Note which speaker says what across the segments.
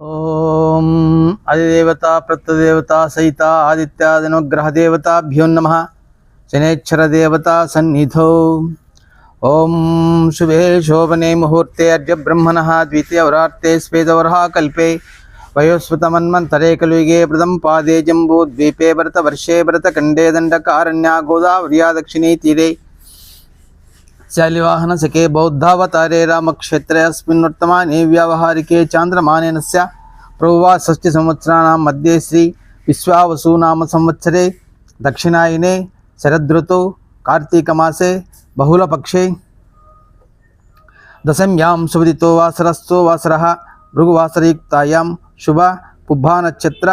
Speaker 1: ओम आदिदेवता, प्रत्यदेवता, सहिता, आदित्यादिनुग्रहदेवताभ्यो नमः। शनेक्षरदेवता सन्निधौ। ॐ शुभे शोभने मुहूर्ते अद्य द्वितीय वरार्ते स्वेदवरः कल्पे वयोस्वतमन्मन्तरे कलुगे व्रतं पादे जम्बूद्वीपे, व्रतवर्षे व्रतखण्डे दंडकारण्य गोदावरिया दक्षिणी तीरे శాలివాహన సఖే బౌద్ధావతారే రామక్షేత్రే అస్మిన్వర్తమానే వ్యావహారికే చాంద్రమానేనస్య ప్రభువా షష్ఠి సంవత్సరాణం మధ్య శ్రీ విశ్వావసూనామ సంవత్సరే దక్షిణాయనే శరదృతౌ కార్తీకమాసే బహుళపక్షే దశమ్యాం సువిదితో వాసరస్తో వాసర భృగువాసరయుక్తాయాం శుభ పుబ్బానక్షత్ర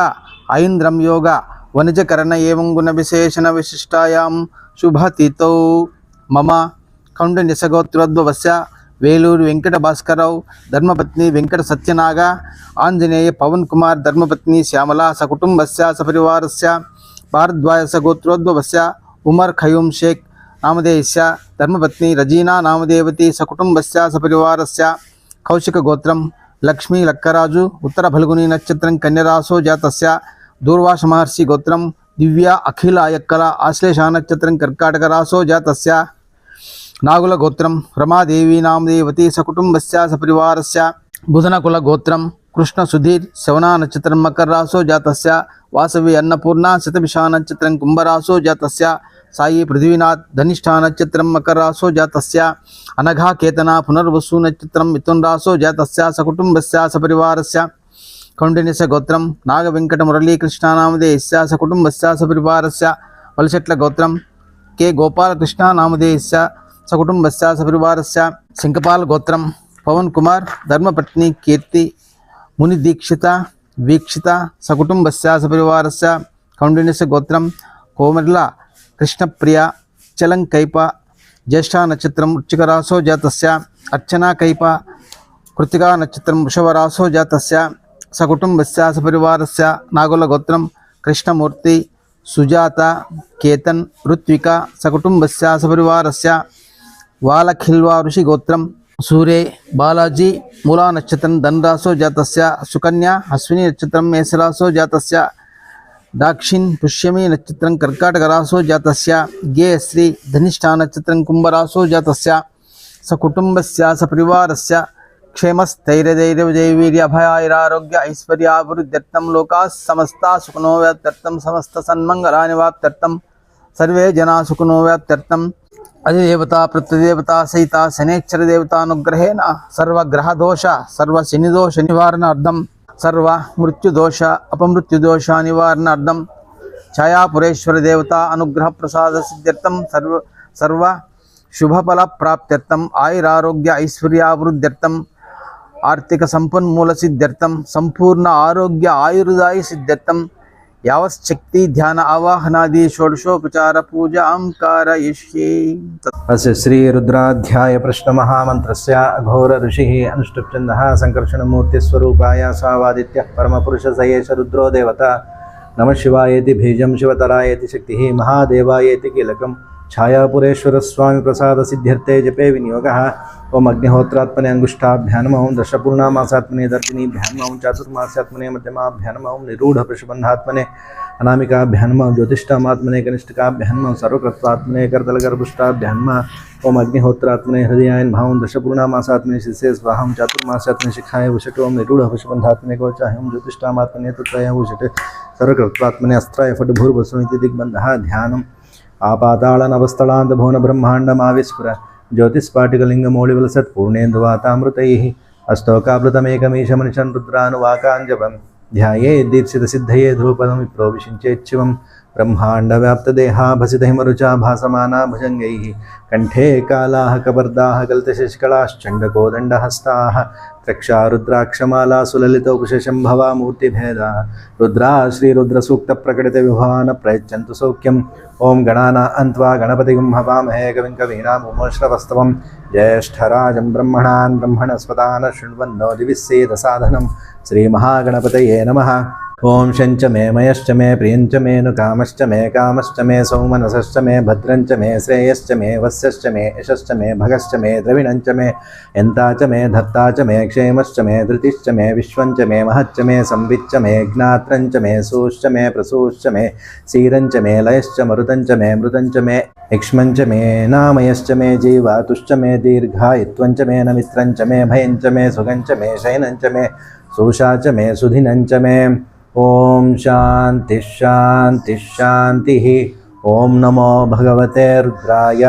Speaker 1: ఐంద్రం యోగ వనిజకరణ ఏం గుణ విశేషణ విశిష్టాయాం శుభతితో మమ కౌండన్యసగోత్రోద్భవస్య వేలూరు వెంకట భాస్కరరావు ధర్మపత్ని వెంకట సత్యనాగ ఆంజనేయ పవన్ కుమార్ ధర్మపత్ని శ్యామల సకుటుంబస్య సపరివారస్య భారద్వాజ గోత్రోద్భవస్య ఉమర్ ఖయూమ్ షేక్ నామధేయస్య ధర్మపత్ని రజీనా నామదేవతి సకుటుంబస్య సపరివారస్య కౌశిక గోత్రం లక్ష్మీ లక్కరాజు ఉత్తర ఫల్గుని నక్షత్రం కన్యరాసో జాతస్య దూర్వాష మహర్షి గోత్రం దివ్య అఖిల అయక్కల ఆశ్లేష నక్షత్రం కర్కాటక రాసో జాతస్య నాగుల గోత్రం రమాదేవి నామదేవతి సకుటుంబస్య సపరివారస్య బుధనకుల గోత్రం కృష్ణ సుధీర్ శవనా నక్షత్రం మకర రాసో జాతస్య వాసవి అన్నపూర్ణ శతభిషా నక్షత్రం కుంభరాసో జాతస్య సాయి పృథ్వీనాథ్ ధనిష్టా నక్షత్రం మకర రాసో జాతస్య అనఘా కేతన పునర్వసు నక్షత్రం మిథున్ రాసో జాతస్య సకుటుంబస్య సపరివారస్య కౌండిన్యస గోత్రం నాగవెంకట వెంకట మురళీకృష్ణ నామధేయస్య సకుటుంబస్య సపరివారస్య వలసెట్ల గోత్రం కె గోపాలకృష్ణ నామధేయస్య సకుటుంబస్య సపరివారస్య శంకపాల గోత్రం పవన్ కుమార్ ధర్మపత్ని కీర్తి ముని దీక్షిత వీక్షిత సకుటుంబస్య సపరివారస్య కౌండిన్యస్య గోత్రం. కోమర్ల కృష్ణప్రియ చలంకైప జ్యేష్ఠ నక్షత్రం వృచ్చికరాసో జాతస్య అర్చనా కైప కృతికా నక్షత్రం వృషభరాసో జాతస్య సకుటుంబస్య సపరివారస్య నాగుల గోత్రం. కృష్ణమూర్తి సుజాత కేతన్ ఋత్విక సకుటుంబస్య సపరివారస్య ವಾಲಖಿಲ್ವಾ ऋषि ಗೋತ್ರಂ सूर्य बालाजी मूला नक्षत्र ಧನರಾಸೋ जात सुकन्या अश्विनी नक्षत्र ಮೇಸರಾಸೋ जात दाक्षिण पुष्यमी नक्षत्र कर्काटकरासो जात गे श्री धनिष्ठा नक्षत्र कुंभरासो जात सकुटुंब सपरिवार से क्षेमस्थैर्यधैर्यजयवीर्यभयारोग्य ऐश्वर्याभिवृद्ध्यर्थम लोका समस्ता सुखनो व्याप्त्यर्थम समस्त सन्मंगला सर्वे जना सुखनो व्याप्त्यर्थम అధిదేవత ప్రత్యదేవత సహిత శనేశ్వర దేవతానుగ్రహేణ సర్వగ్రహదోష సర్వ శనిదోష నివారణార్థం సర్వ మృత్యుదోష అపమృత్యుదోష నివారణార్థం ఛాయాపురేశ్వర దేవత అనుగ్రహ ప్రసాద సిద్ధ్యర్థం సర్వ సర్వ శుభఫల ప్రాప్త్యర్థం ఆయురారోగ్య ఐశ్వర్యాభివృద్ధ్యర్థం ఆర్థిక సంపన్మూల సిద్ధ్యర్థం సంపూర్ణ ఆరోగ్య ఆయుర్దాయ సిద్ధ్యర్థం यावशक्ति ध्यान, आवाहनादि षोडशोपचार पूजा कारयिष्ये
Speaker 2: अस्य श्रीरुद्राध्याय प्रश्नमहामन्त्रस्य अघोर ऋषिः अनुष्टुप्छन्दः सङ्कर्षणमूर्तिस्वरूपाय सावादित्यः परमपुरुषसयेष रुद्रो देवता। नमः शिवायेति बीजं शिवतरायेति शक्तिः महादेवायेति कीलकम्। छायापुरेश्वरस्वामि प्रसादसिद्ध्यर्थे जपे विनियोगः। ॐ अग्निहोत्रात्मने अङ्गुष्ठाभ्यां नमः ॐ दशपूर्णामासात्मने दर्शिनीभ्यां नमः ॐ चातुर्मास्यात्मने मध्यमाभ्यां नमः ॐ निरूढपशुबन्धात्मने अनामिकाभ्यां नमः ज्योतिष्ठामात्मने कनिष्ठकाभ्यां नमः सर्वकृत्वात्मने करतलगर्भुष्टाभ्यां नमः ॐ अग्निहोत्रात्मने हृदयाय नमः ॐ दशपूर्णामासात्मने शिष्ये स्वाहं चातुर्मास्यात्मने शिखाय वषट्। ॐ निरूढपशुबन्धात्मने कवचाय ॐ ज्योतिष्ठामात्मने तत्रय वषट्। सर्वकृत्वात्मने अस्त्राय फट् भूर्भुस्वमिति दिग्बन्धः। ध्यानम्। ಆ ಪಾತಾಳ ನವಸ್ಥಳಾಂತ ಭುವನ ಬ್ರಹ್ಮಾಂಡ ಮಾವಿಸ್ಫುರ ಜ್ಯೋತಿಸ್ಫಾಟಿಕಲಿಂಗಮೌಳಿವಲ ಸತ್ಪೂರ್ಣೇಂದು ವಾತಾಮೃತೈ ಅಸ್ತೋಕಾಭೃತಮೇಕಮೀಶ ಮನುಷ್ಯನ್ ರುದ್ರಾನುವಾಕಾಂಜವಂ ಧ್ಯಾಯೇ ದೀಪ್ಸಿತ ಸಿದ್ಧಯೇ ಧ್ರುವಪದಂ ವಿಪ್ರೋವಿಶಿಂಚೇಚ್ಛಿವಂ ब्रह्माण्डव्याप्तदेहाभसितहिमरुचा भासमाना भुजङ्गैः कण्ठे कालाः कपर्दाः कल्तशशिकलाश्चण्डकोदण्डहस्ताः त्रक्षा रुद्राक्षमाला सुललितोपशशम्भवा मूर्तिभेदाः रुद्रा श्रीरुद्रसूक्तप्रकटितविभावान प्रयच्छन्तु सौख्यम्। ॐ गणाना अन्त्वा गणपतिगं हवामहे कविं कवीनाम् उमश्रवस्तवं ज्येष्ठराजं ब्रह्मणान् ब्रह्मणस्पदान शृण्वन्नो दिविस्सेदसाधनं श्रीमहागणपतये नमः। ॐ शञ्च मे मयश्च मे प्रियञ्च मे नु कामश्च मे कामश्च मे सौमनसश्च मे भद्रञ्च मे श्रेयश्च मे वस्यश्च मे यशश्च मे भगश्च मे द्रविणञ्च मे यन्ता च मे धत्ता च मे क्षेमश्च मे धृतिश्च मे विश्वञ्च मे महच्च मे संविच्च मे ज्ञात्रञ्च मे सूश्च मे प्रसूश्च मे सीरञ्च मे लयश्च मरुतञ्च मे मृतञ्च मे यक्ष्मञ्च मे नामयश्च मे जीवातुश्च मे दीर्घायित्वञ्च मे नमित्रञ्च मे भयञ्च मे सुगञ्च मे शयनञ्च मे सूषा च मे सुधिनञ्च मे ॐ शांति शांति शांति ओम नमो भगवते रुद्राय।